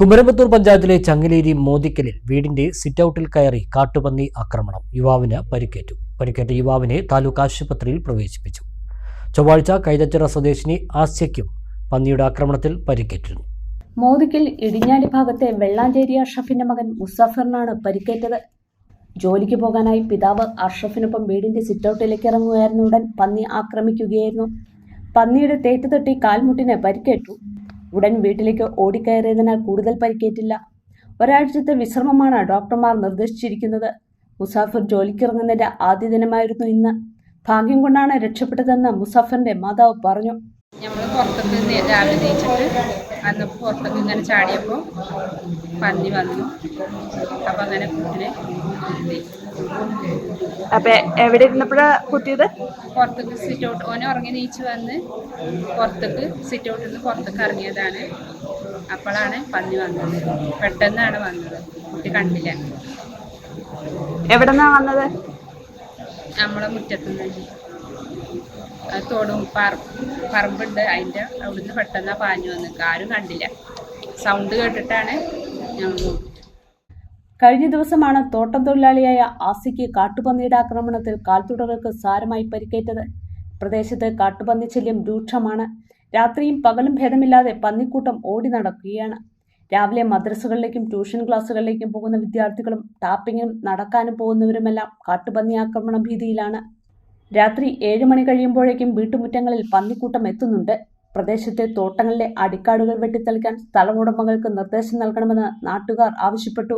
കുമരമ്പത്തൂർ പഞ്ചായത്തിലെ ചങ്ങലേരി മോദിക്കലിൽ വീടിന്റെ സിറ്റൌട്ടിൽ കയറി കാട്ടുപന്നി ആക്രമണം. യുവാവിന് പരിക്കേറ്റു. പരിക്കേറ്റ യുവാവിനെ താലൂക്ക് ആശുപത്രിയിൽ പ്രവേശിപ്പിച്ചു. ചൊവ്വാഴ്ച കൈതച്ചിറ സ്വദേശിനി ആസ്യയ്ക്കും പന്നിയുടെ ആക്രമണത്തിൽ പരിക്കേറ്റിരുന്നു. മോദിക്കൽ ഇടിഞ്ഞാലി ഭാഗത്തെ വെള്ളാഞ്ചേരി അഷ്റഫിന്റെ മകൻ മുസാഫറിനാണ് പരിക്കേറ്റത്. ജോലിക്ക് പോകാനായി പിതാവ് അഷ്റഫിനൊപ്പം വീടിന്റെ സിറ്റൗട്ടിലേക്ക് ഇറങ്ങുകയായിരുന്ന ഉടൻ പന്നി ആക്രമിക്കുകയായിരുന്നു. പന്നിയുടെ തേറ്റ് തട്ടി കാൽമുട്ടിന് പരിക്കേറ്റു. ഉടൻ വീട്ടിലേക്ക് ഓടിക്കയറിയതിനാൽ കൂടുതൽ പരിക്കേറ്റില്ല. ഒരാഴ്ചത്തെ വിശ്രമമാണ് ഡോക്ടർമാർ നിർദ്ദേശിച്ചിരിക്കുന്നത്. മുസാഫിർ ജോലിക്കിറങ്ങുന്നതിന്റെ ആദ്യ ദിനമായിരുന്നു ഇന്ന്. ഭാഗ്യം കൊണ്ടാണ് രക്ഷപ്പെട്ടതെന്ന് മുസാഫറിന്റെ മാതാവ് പറഞ്ഞു. നമ്മൾ പുറത്തുനിന്ന് രാവിലെ പുറത്തേക്ക് ഇങ്ങനെ ചാടിയപ്പോൾ പന്നി വന്നു. അപ്പം അങ്ങനെ കുട്ടിനെ. അപ്പൊ എവിടെ ഇരുന്നപ്പോഴാ കുത്തിയത് പുറത്തേക്ക് സിറ്റ് ഔട്ട് ഓനെ ഉറങ്ങി നീച്ച് വന്ന് പുറത്തേക്ക് സിറ്റ് ഔട്ടിൽ നിന്ന് പുറത്തേക്ക് ഇറങ്ങിയതാണ്. അപ്പോഴാണ് പന്നി വന്നത്. പെട്ടെന്നാണ് വന്നത്. കുട്ടി കണ്ടില്ല. എവിടെന്നാ വന്നത്? നമ്മളെ മുറ്റത്തുനിന്ന്. തോടും പറ പറമ്പുണ്ട്. അതിന്റെ അവിടുന്ന് പെട്ടെന്ന് പാഞ്ഞു വന്ന് ആരും കണ്ടില്ല. സൗണ്ട് കേട്ടിട്ടാണ് ഞങ്ങൾ കഴിഞ്ഞ ദിവസമാണ് തോട്ടം തൊഴിലാളിയായ ആസിക്ക് കാട്ടുപന്നിയുടെ ആക്രമണത്തിൽ കാൽത്തുടകൾക്ക് സാരമായി പരിക്കേറ്റത്. പ്രദേശത്ത് കാട്ടുപന്നി ശല്യം രൂക്ഷമാണ്. രാത്രിയും പകലും ഭേദമില്ലാതെ പന്നിക്കൂട്ടം ഓടി നടക്കുകയാണ്. രാവിലെ മദ്രസകളിലേക്കും ട്യൂഷൻ ക്ലാസ്സുകളിലേക്കും പോകുന്ന വിദ്യാർത്ഥികളും ടാപ്പിങ്ങിനും നടക്കാനും പോകുന്നവരുമെല്ലാം കാട്ടുപന്നി ആക്രമണ ഭീതിയിലാണ്. രാത്രി ഏഴ് മണി കഴിയുമ്പോഴേക്കും വീട്ടുമുറ്റങ്ങളിൽ പന്നിക്കൂട്ടം എത്തുന്നുണ്ട്. പ്രദേശത്തെ തോട്ടങ്ങളിലെ അടിക്കാടുകൾ വെട്ടിത്തെളിക്കാൻ സ്ഥലമുടമകൾക്ക് നിർദ്ദേശം നൽകണമെന്ന് നാട്ടുകാർ ആവശ്യപ്പെട്ടു.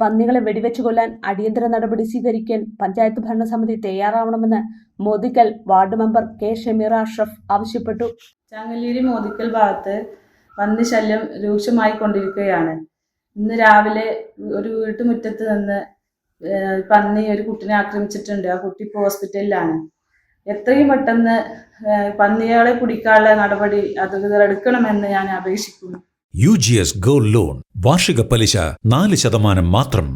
പന്നികളെ വെടിവെച്ചു കൊല്ലാൻ അടിയന്തര നടപടി സ്വീകരിക്കാൻ പഞ്ചായത്ത് ഭരണസമിതി തയ്യാറാവണമെന്ന് Modikkal ward member K Shameera Ashraf ആവശ്യപ്പെട്ടു. ചാങ്ങല്ലേരി മോദിക്കൽ ഭാഗത്ത് പന്നി ശല്യം രൂക്ഷമായി കൊണ്ടിരിക്കുകയാണ് ഇന്ന് രാവിലെ ഒരു വീട്ടുമുറ്റത്ത് നിന്ന് പന്നി ഒരു കുട്ടിനെ ആക്രമിച്ചിട്ടുണ്ട്. ആ കുട്ടി ഇപ്പോൾ ഹോസ്പിറ്റലിലാണ്. എത്രയും പെട്ടെന്ന് പന്നികളെ പിടിക്കാനുള്ള നടപടി അധികൃതർ എടുക്കണമെന്ന് ഞാൻ അപേക്ഷിക്കുന്നു. U G S gold loan. വാർഷിക പലിശ നാല് ശതമാനം മാത്രം.